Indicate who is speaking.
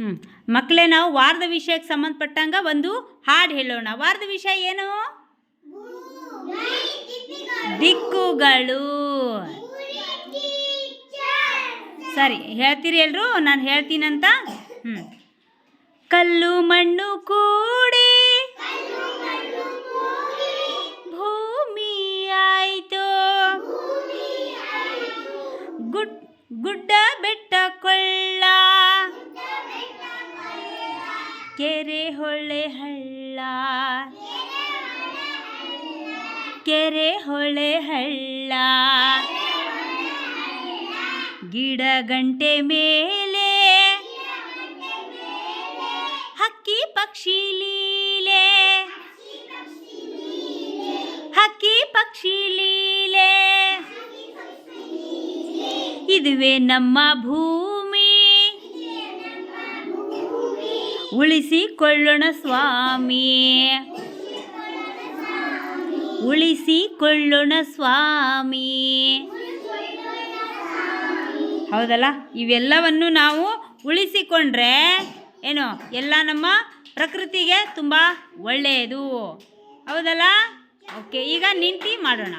Speaker 1: ಹ್ಞೂ ಮಕ್ಕಳೇ ನಾವು ವಾರದ ವಿಷಯಕ್ಕೆ ಸಂಬಂಧಪಟ್ಟಂಗ ಒಂದು ಹಾಡು ಹೇಳೋಣ. ವಾರದ ವಿಷಯ ಏನು? ದಿಕ್ಕುಗಳು. ಸರಿ, ಹೇಳ್ತೀರಿ ಎಲ್ರು? ನಾನು ಹೇಳ್ತೀನಂತ? ಹ್ಞೂ ಕಲ್ಲು ಮಣ್ಣು ಕೂಡಿ. ಭೂಮಿ ಆಯಿತು. ಗುಡ್, ಗುಡ್ಡ ಬೆಟ್ಟ ಕೆರೆ ಹೊಳೆ ಹಳ್ಳ ಕೆರೆ ಹೊಳೆ ಹಳ್ಳ ಗಿಡ ಗಂಟೆ ಮೇಲೆ. ಹಕ್ಕಿ ಪಕ್ಷಿ ಲೀಲೆ. ಹಕ್ಕಿ ಪಕ್ಷಿ ಲೀಲೆ. ಇದುವೇ ನಮ್ಮ ಭೂಮಿ ಉಳಿಸಿಕೊಳ್ಳೋಣ ಸ್ವಾಮಿ. ಉಳಿಸಿಕೊಳ್ಳೋಣ ಸ್ವಾಮಿ. ಹೌದಲ್ಲ? ಇವೆಲ್ಲವನ್ನು ನಾವು ಉಳಿಸಿಕೊಂಡ್ರೆ ಏನು? ಎಲ್ಲ ನಮ್ಮ ಪ್ರಕೃತಿಗೆ ತುಂಬ ಒಳ್ಳೆಯದು. ಹೌದಲ್ಲ? ಓಕೆ, ಈಗ ನಿಂತಿ ಮಾಡೋಣ.